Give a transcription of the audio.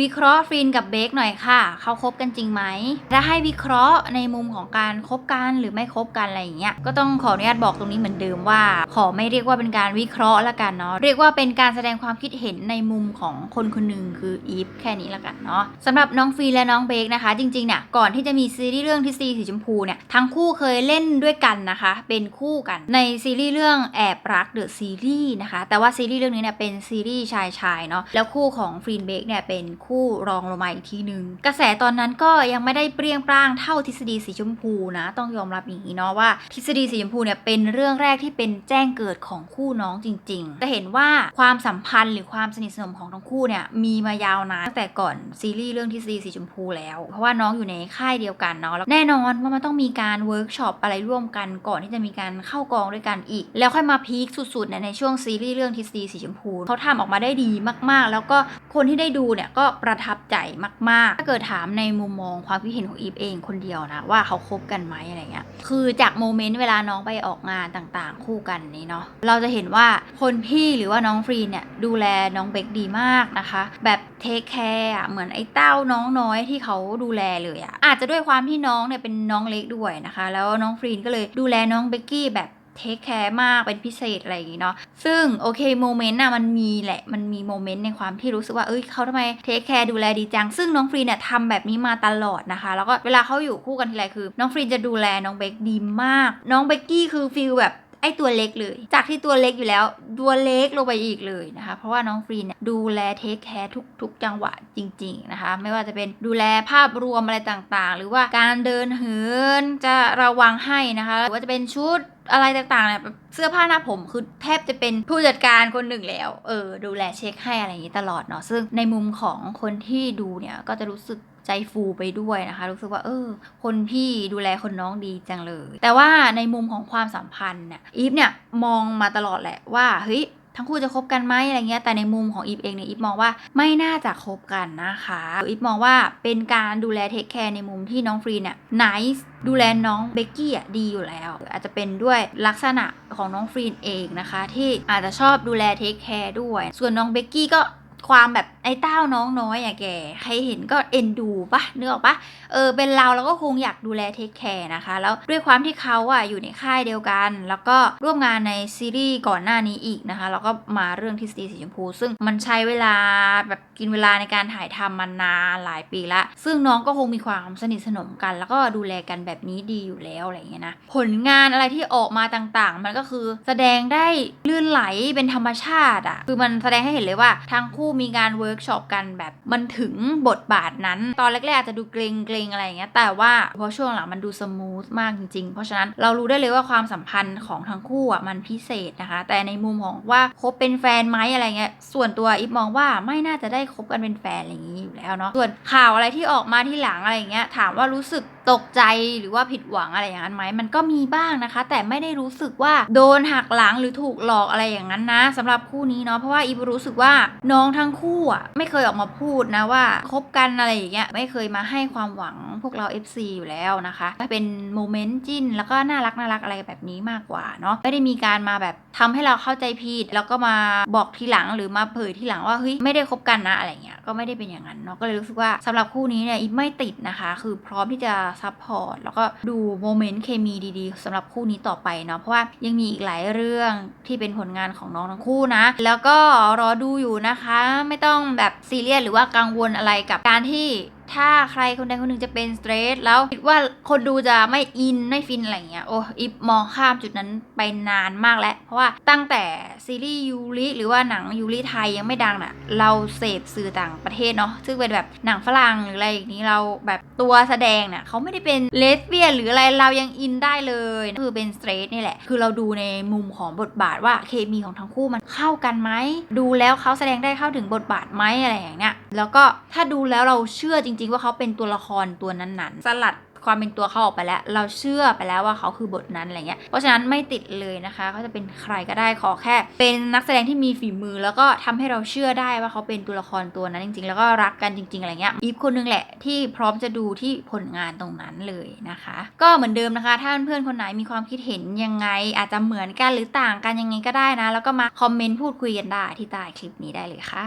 วิเคราะห์ฟรีนกับเบคหน่อยค่ะ เขาคบกันจริงไหมถ้าให้วิเคราะห์ในมุมของการคบกันหรือไม่คบกันอะไรอย่างเงี้ย ก็ต้องขออนุญาตบอกตรงนี้เหมือนเดิมว่า ขอไม่เรียกว่าเป็นการวิเคราะห์ละกันเนาะ เรียกว่าเป็นการแสดงความคิดเห็นในมุมของคนคนหนึ่งคืออีฟแค่นี้ละกันเนาะสำหรับน้องฟรีนและน้องเบคนะคะ จริงๆเนี่ยก่อนที่จะมีซีรีส์เรื่องทฤษฎีสีชมพูเนี่ยทั้งคู่เคยเล่นด้วยกันนะคะ เป็นคู่กันในซีรีส์เรื่องแอบรักเดอะซีรีส์นะคะ แต่ว่าซีรีส์เรื่องนี้เนี่ยเป็นซีรีส์ชายชายเนาะ แล้วคู่ของฟรีนเบคเนี่ยเป็นคู่รองลงมาอีกทีหนึ่งกระแสตอนนั้นก็ยังไม่ได้เปรี้ยงปร้างเท่าทฤษฎีสีชมพูนะ ต้องยอมรับอย่างนี้เนาะว่า ทฤษฎีสีชมพูเนี่ยเป็นเรื่องแรกที่เป็นแจ้งเกิดของคู่น้องจริงๆ จะเห็นว่าความสัมพันธ์หรือความสนิทสนมของทั้งคู่เนี่ยมีมายาวนานตั้งแต่ก่อนซีรีส์เรื่องทฤษฎีสีชมพูแล้ว เพราะว่าน้องอยู่ในค่ายเดียวกันเนาะแล้วแน่นอนว่ามันต้องมีการเวิร์กช็อปอะไรร่วมกันก่อนที่จะมีการเข้ากองด้วยกันอีก แล้วค่อยมาพีคสุดๆเนี่ยในช่วงซีรีส์เรื่องทฤษฎีสีชมพูเขาทำออกมาได้ดีมากๆ แล้วก็คนที่ได้ดูเนี่ยก็ประทับใจมาก ๆ ถ้าเกิดถามในมุมมองความคิดเห็นของอีฟเองคนเดียวนะ ว่าเขาคบกันไหมอะไรเงี้ยคือจากโมเมนต์เวลาน้องไปออกงานต่างๆ คู่กันนี้เนาะเราจะเห็นว่าคนพี่หรือว่าน้องฟรีนเนี่ยดูแลน้องเบคดีมากนะคะ แบบเทคแคร์เหมือนไอ้เต้าน้องน้อยที่เขาดูแลเลยอะอาจจะด้วยความที่น้องเนี่ยเป็นน้องเล็กด้วยนะคะ แล้วน้องฟรีนก็เลยดูแลน้องเบกกี้แบบ เทคแคร์มากเป็นพิเศษอะไรอย่างงี้เนาะซึ่งโอเคโมเมนต์น่ะมันมีแหละมันมีโมเมนต์ในความที่รู้สึกว่าเอ้ยเขาทำไมเทคแคร์ดูแลดีจัง ซึ่งน้องฟรีเนี่ยทำแบบนี้มาตลอดนะคะ แล้วก็เวลาเขาอยู่คู่กันทีไรคือ น้องฟรีจะดูแลน้องเบคดีมาก น้องเบกกี้คือฟีลแบบ ไอตัวเล็กเลย จากที่ตัวเล็กอยู่แล้วตัวเล็กลงไปอีกเลยนะคะ เพราะว่าน้องฟรีนเนี่ยดูแลเทคแคร์ทุกๆจังหวะจริง ๆนะคะ ไม่ว่าจะเป็นดูแลภาพรวมอะไรต่างๆ หรือว่าการเดินเหินจะระวังให้นะคะหรือว่าจะเป็นชุดอะไรต่างๆเนี่ยเสื้อผ้าหน้าผมคือแทบจะเป็นผู้จัดการคนหนึ่งแล้ว เออ ดูแลเช็คให้อะไรอย่างนี้ตลอดเนาะซึ่งในมุมของคนที่ดูเนี่ยก็จะรู้สึก ใจฟูไปด้วยนะคะ รู้สึกว่าเออ คนพี่ดูแลคนน้องดีจังเลย แต่ว่าในมุมของความสัมพันธ์เนี่ยอีฟเนี่ยมองมาตลอดแหละว่าเฮ้ยทั้งคู่จะคบกันไหมอะไรเงี้ย แต่ในมุมของอีฟเองเนี่ยอีฟมองว่าไม่น่าจะคบกันนะคะอีฟมองว่าเป็นการดูแลเทคแคร์ในมุมที่น้องฟรีเนี่ยไนส์ดูแลน้องเบกกี้อะดีอยู่แล้ว อาจจะเป็นด้วยลักษณะของน้องฟรีนเองนะคะ ที่อาจจะชอบดูแลเทคแคร์ด้วย ส่วนน้องเบกกี้ก็ ความแบบไอ้เต้าน้องน้อยอะแก ใครเห็นก็เอ็นดูปะนึกออกปะเออเป็นเราเราก็คงอยากดูแลเทคแคร์นะคะ แล้วด้วยความที่เขาอะอยู่ในค่ายเดียวกัน แล้วก็ร่วมงานในซีรีส์ก่อนหน้านี้อีกนะคะ แล้วก็มาเรื่องทฤษฎีสีชมพู ซึ่งมันใช้เวลาแบบกินเวลาในการถ่ายทำมานานหลายปีละ ซึ่งน้องก็คงมีความสนิทสนมกัน แล้วก็ดูแลกันแบบนี้ดีอยู่แล้วอะไรอย่างเงี้ยนะ ผลงานอะไรที่ออกมาต่างๆ มันก็คือแสดงได้ลื่นไหลเป็นธรรมชาติอะคือมันแสดงให้เห็นเลยว่าทั้งคู่มีการเวิร์กช็อปกันแบบมันถึงบทบาทนั้น ตอนแรกๆอาจจะดูเกรงเกรงๆอะไรอย่างเงี้ยแต่ว่าพอช่วงหลังมันดูสมูทมากจริงๆ เพราะฉะนั้นเรารู้ได้เลยว่าความสัมพันธ์ของทั้งคู่อะมันพิเศษนะคะ แต่ในมุมของว่าคบเป็นแฟนไหมอะไรเงี้ยส่วนตัวอิฟมองว่าไม่น่าจะได้คบกันเป็นแฟนอะไรอย่างงี้อยู่แล้วเนาะส่วนข่าวอะไรที่ออกมาที่หลังอะไรอย่างเงี้ยถามว่ารู้สึก ตกใจหรือว่าผิดหวังอะไรอย่างนั้นไหมมันก็มีบ้างนะคะ แต่ไม่ได้รู้สึกว่าโดนหักหลังหรือถูกหลอกอะไรอย่างนั้นนะสำหรับคู่นี้เนาะเพราะว่าอีฟรู้สึกว่าน้องทั้งคู่อะไม่เคยออกมาพูดนะว่าคบกันอะไรอย่างเงี้ยไม่เคยมาให้ความหวังพวกเรา FC อยู่แล้วนะคะเป็นโมเมนต์จิ้นแล้วก็น่ารักน่ารักอะไรแบบนี้มากกว่าเนาะไม่ได้มีการมาแบบทำให้เราเข้าใจผิดแล้วก็มาบอกทีหลังหรือมาเผยทีหลังว่าเฮ้ยไม่ได้คบกันนะอะไรเงี้ยก็ไม่ได้เป็นอย่างนั้นเนาะก็เลยรู้สึกว่าสำหรับคู่นี้เนี่ยอีฟไม่ติดนะคะ คือพร้อมที่จะซัพพอร์ตแล้วก็ดูโมเมนต์เคมีดีๆสำหรับคู่นี้ต่อไปเนาะเพราะว่ายังมีอีกหลายเรื่องที่เป็นผลงานของน้องทั้งคู่นะ แล้วก็รอดูอยู่นะคะ ไม่ต้องแบบซีเรียสหรือว่ากังวลอะไรกับการที่ ถ้าใครคนใดคนหนึ่งจะเป็นสเตรทแล้วคิดว่าคนดูจะไม่อินไม่ฟินอะไรเงี้ยโอ้อิฟมองข้ามจุดนั้นไปนานมากแล้ว เพราะว่าตั้งแต่ซีรีส์ยูริหรือว่าหนังยูริไทยยังไม่ดังน่ะเราเสพสื่อต่างประเทศเนาะซึ่งเป็นแบบหนังฝรั่งหรืออะไรอย่างนี้เราแบบตัวแสดงเนี่ยเขาไม่ได้เป็นเลสเบี้ยนหรืออะไรเรายังอินได้เลยคือเป็นสเตรทนี่แหละ คือเราดูในมุมของบทบาทว่าเคมีของทั้งคู่มันเข้ากันไหมดูแล้วเขาแสดงได้เข้าถึงบทบาทไหมอะไรอย่างเงี้ยแล้วก็ถ้าดูแล้วเราเชื่อจริงๆ ว่าเขาเป็นตัวละครตัวนั้นๆ สลัดความเป็นตัวเขาออกไปแล้ว เราเชื่อไปแล้วว่าเขาคือบทนั้นอะไรเงี้ย เพราะฉะนั้นไม่ติดเลยนะคะ เขาจะเป็นใครก็ได้ขอแค่ เป็นนักแสดงที่มีฝีมือ แล้วก็ทำให้เราเชื่อได้ว่าเขาเป็นตัวละครตัวนั้นจริง ๆ แล้วก็รักกันจริง ๆ อะไรเงี้ย อีฟคนนึงแหละที่พร้อมจะดูที่ผลงานตรงนั้นเลยนะคะ ก็เหมือนเดิมนะคะ ถ้าเพื่อนๆคนไหนมีความคิดเห็นยังไง อาจจะเหมือนกันหรือต่างกันยังไงก็ได้นะ แล้วก็มาคอมเมนต์พูดคุยกันได้ที่ใต้คลิปนี้ได้เลยค่ะ